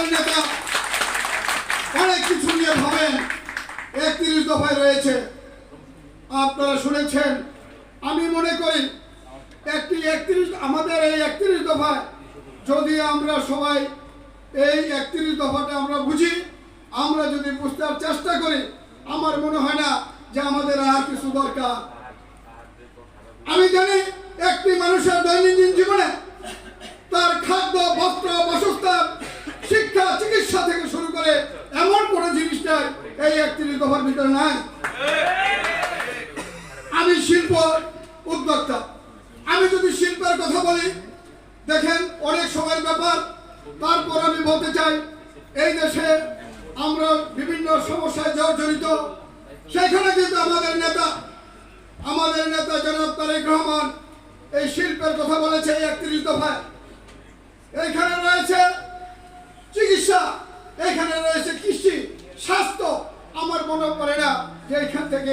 আমাদের নেতা। অনেক কিছু নিয়ে ভাবেন। একত্রিশ দফায় রয়েছে। আপনারা শুনেছেন। আমি মনে করি, একটি একত্রিশ, আমাদের এই একত্রিশ দফায় যদি আমরা সবাই এই একত্রিশ দফাটা আমরা বুঝি, আমরা যদি বুঝতে চেষ্টা করি, আমার মনে হয় না যে আমাদের আর কিছু দরকার। আমি জানি একটি মানুষের দৈনন্দিন এই একত্রিশ দফার ভিতরে নাই। আমি শিল্প উদ্যোক্তা। আমি যদি শিল্পের কথা বলি, দেখেন অনেক সময়ের ব্যাপার। তারপর আমি বলতে চাই, এই দেশে আমরা বিভিন্ন সমস্যায় জড়িত সেখানে কিন্তু আমাদের নেতা আমাদের নেতা জনাব তারেক রহমান এই শিল্পের কথা বলেছে একত্রিশ দফায়। এইখানে রয়েছে চিকিৎসা, এখানে রয়েছে কৃষি, স্বাস্থ্য মনে পড়ে না যে এখান থেকে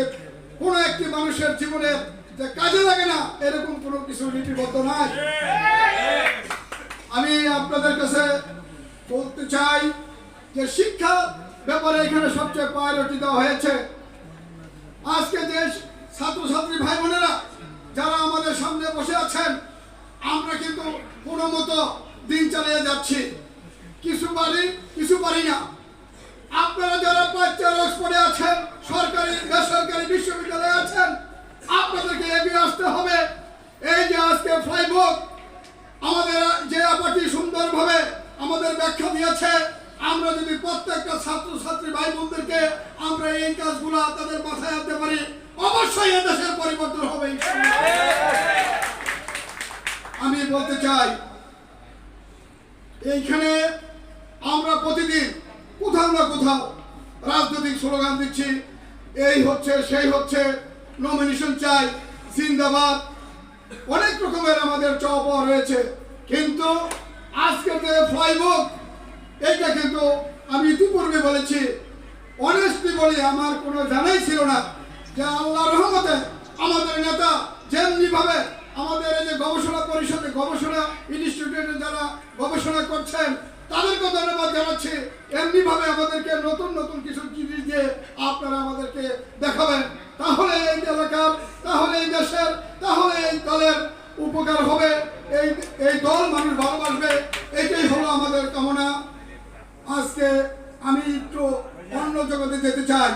কোনো একটি মানুষের জীবনে যে কাজে লাগে না, এরকম কোনো কিছু লিপিবদ্ধ নাই আমি আপনাদের কাছে বলতে চাই যে শিক্ষা ব্যাপারে এখানে সবচেয়ে প্রায়োরিটি দেওয়া হয়েছে। আজকে যে ছাত্রছাত্রী ভাই বোনেরা যারা আমাদের সামনে বসে আছেন, আমরা কিন্তু কোনো মতো দিন চালিয়ে যাচ্ছি। কিছু পারি কিছু পারি না। আপনারা যারা বাচ্চা পড়ে আছেন, সরকারি, বেসরকারি বিশ্ববিদ্যালয়ে আছেন, আপনাদেরকে এগিয়ে আসতে হবে এই যে আজকে ফ্লাইবুক, আমাদের যে আপাটি সুন্দরভাবে আমাদের ব্যাখ্যা দিয়েছে, আমরা যদি প্রত্যেকটা ছাত্রছাত্রী ভাই বোনদেরকে আমরা এই কাজগুলো তাদের মাথায় আনতে পারি, অবশ্যই এ দেশের পরিবর্তন হবে। আমি বলতে চাই, এইখানে আমরা প্রতিদিন কোথাও না কোথাও রাজনৈতিক স্লোগান দিচ্ছি। এই হচ্ছে, সেই হচ্ছে নমিনেশন চাই, জিন্দাবাদ। অনেক রকমের আমাদের চাওয়া রয়েছে। কিন্তু আজকে যে ফ্লাইবুক, এইটা কিন্তু আমি ইতিপূর্বে বলেছি অনেস্টলি বলি আমার কোনো জানাই ছিল না যে আল্লাহ রহমতে আমাদের নেতা যেমনি ভাবে আমাদের এই যে গবেষণা পরিষদে গবেষণা ইনস্টিটিউটে যারা গবেষণা করছেন তাদেরকে ধন্যবাদ জানাচ্ছি। এমনি ভাবে আমাদেরকে নতুন নতুন কিছু জিনিস দিয়ে আপনারা আমাদেরকে দেখাবেন। তাহলে এই এলাকার, তাহলে এই দেশের, তাহলে এই দলের উপকার হবে। এই এই দল মানুষ ভালোবাসবে। এটাই হলো আমাদের কামনা। আজকে আমি একটু অন্য জগতে যেতে চাই।